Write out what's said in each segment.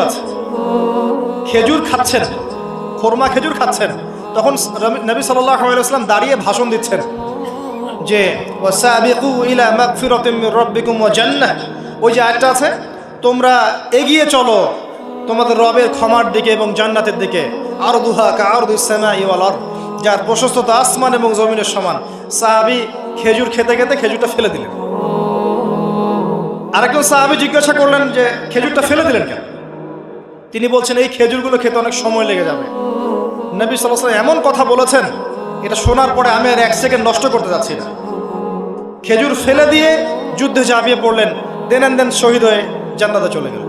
আছে খেজুর খাচ্ছেন। খোরমা খেজুর খাচ্ছেন। তখন নবী আলাইহি দাঁড়িয়ে ভাষণ দিচ্ছেন যে ওই যে আয়াতটা আছে, তোমরা এগিয়ে চলো তোমাদের রবের ক্ষমার দিকে এবং জান্নাতের দিকে। আরদুহা কা আরদুস সামাই ওয়াল আরদ। যার প্রশস্ততা আসমান এবং জমিনের সমান। সাহাবী খেজুর খেতে খেতে খেজুরটা ফেলে দিলেন। আরেকজন সাহাবী জিজ্ঞাসা করলেন যে, খেজুরটা ফেলে দিলেন কেন? তিনি বলছেন, এই খেজুরগুলো খেতে অনেক সময় লেগে যাবে। নবী আলাইহি এমন কথা বলেছেন, এটা শোনার পরে আমি আর এক সেকেন্ড নষ্ট করতে যাচ্ছি না। খেজুর ফেলে দিয়ে যুদ্ধে ঝাঁপিয়ে পড়লেন, দেন দেন শহীদ হয়ে জান্নাতে চলে গেল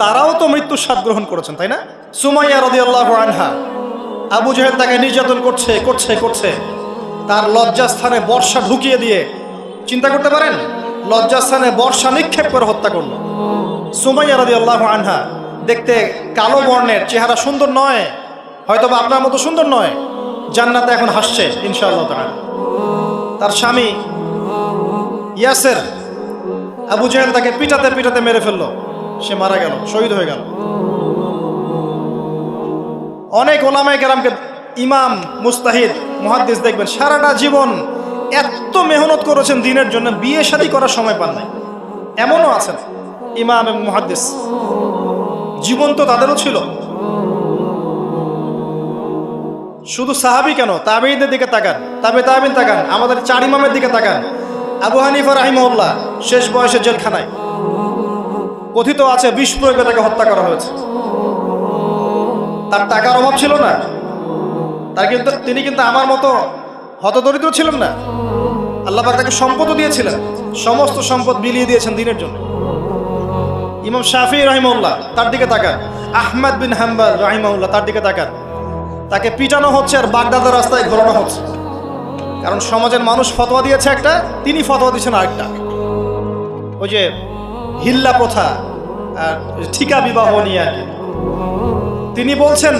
তারাও তো মৃত্যুর স্বাদ গ্রহণ করেছেন, তাই না? সুমাইয়া রাদিয়াল্লাহু আনহা, আবু জাহেল তাকে নির্যাতন করছে করছে করছে। তার লজ্জাস্থানে বর্ষা ঢুকিয়ে দিয়ে, চিন্তা করতে পারেন? লজ্জাস্থানে বর্ষা নিক্ষেপ করে হত্যা করল। সুমাইয়া রাজি আল্লাহ আনহা দেখতে কালো বর্ণের চেহারা সুন্দর নয় হয়তো বা আপনার মতো সুন্দর নয়। জান্নাতে এখন হাসছে, ইনশাআল্লাহ তার স্বামী ইয়াসের আবু জাহেল তাকে পিটাতে পিটাতে মেরে ফেলল। সে মারা গেল, শহীদ হয়ে গেল। অনেক ওলামায় কেরামকে ইমাম, মুস্তাহিদ, মুহাদ্দিস দেখবেন, সারাটা জীবন এত মেহনত করেছেন দিনের জন্য বিয়ে শাদী করার সময় পান নাই। এমনও আছেন ইমাম এবং মুহাদ্দিস। জীবন তো তাদেরও ছিল। শুধু সাহাবি কেন? তাবেইদের দিকে তাকান। তাবে তাবিন তাকান। আমাদের চার ইমামের দিকে তাকান। আবু হানিফা রাহিমউল্লাহ শেষ বয়সে জেলখানায়। কথিত আছে, বিষ প্রয়োগে তাকে হত্যা করা হয়েছে। তার টাকার অভাব ছিল না। তার কিন্তু তিনি কিন্তু আমার মতো হতদরিদ্র ছিলেন না। আল্লাহ পাক তাকে সম্পদও দিয়েছিলেন। সমস্ত সম্পদ বিলিয়ে দিয়েছেন দিনের জন্য। ইমাম শাফি রাহিমউল্লাহ তার দিকে তাকান। আহমদ বিন হাম্বাল রাহিমউল্লাহ তার দিকে তাকান। তাকে পিটানো হচ্ছে আর বাগদাদের রাস্তায় ঘোরানো হচ্ছে। কারণ সমাজের মানুষ ফতোয়া দিয়েছে একটা, তিনি ফতোয়া দিয়েছেন আরেকটা। ওই যে হিল্লা প্রথা আর ঠিকা বিবাহ নিয়ে আর তিনি বলছেন,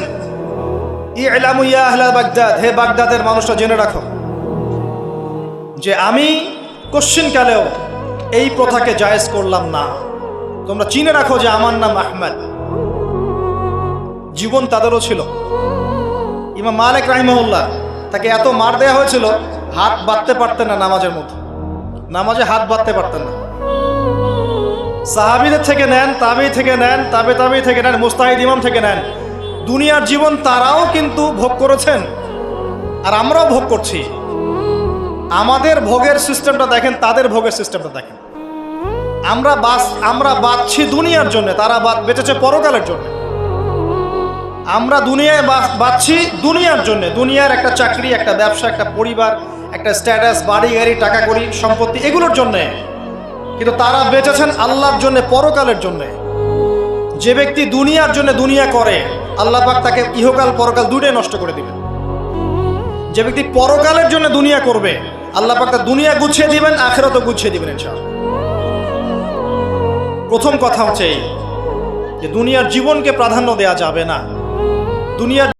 ইলামু ইয়া আহলা বাগদাদ, হে বাগদাদের মানুষটা জেনে রাখো যে আমি কোশ্চিনকালেও এই প্রথাকে জায়েজ করলাম না। তোমরা চিনে রাখো যে আমার নাম আহমেদ। জীবন তাদেরও ছিল। ইমাম মালিক রাহিমউল্লাহ তাকে এত মার দেওয়া হয়েছিল, হাত বাঁধতে পারতেন না নামাজের মধ্যে। নামাজে হাত বাঁধতে পারতেন না। সাহাবিদের থেকে নেন তাবি থেকে নেন, তাবে তাবি থেকে নেন, মুস্তাহিদ ইমাম থেকে নেন। দুনিয়ার জীবন তারাও কিন্তু ভোগ করেছেন। আর আমরাও ভোগ করছি। আমাদের ভোগের সিস্টেমটা দেখেন, তাদের ভোগের সিস্টেমটা দেখেন। আমরা বাস আমরা বাঁচছি দুনিয়ার জন্য, তারা বাদ বেঁচেছে পরকালের জন্য। আমরা দুনিয়ায় বাঁচছি দুনিয়ার জন্য। দুনিয়ার একটা চাকরি, একটা ব্যবসা, একটা পরিবার, একটা স্ট্যাটাস বাড়ি, গাড়ি, টাকা করি সম্পত্তি, এগুলোর জন্যে। কিন্তু তারা বেঁচেছেন আল্লাহর জন্য, পরকালের জন্য। যে ব্যক্তি দুনিয়ার জন্য দুনিয়া করে, আল্লাহ পাক তাকে ইহকাল, পরকাল দুটোই নষ্ট করে দিবেন। যে ব্যক্তি পরকালের জন্য দুনিয়া করবে আল্লাহ পাক তার দুনিয়া গুছিয়ে দিবেন, আখেরাতও গুছিয়ে দিবেন ইনশাআল্লাহ। প্রথম কথা হচ্ছে এই, যে দুনিয়ার জীবনকে প্রাধান্য দেয়া যাবে না। দুনিয়ার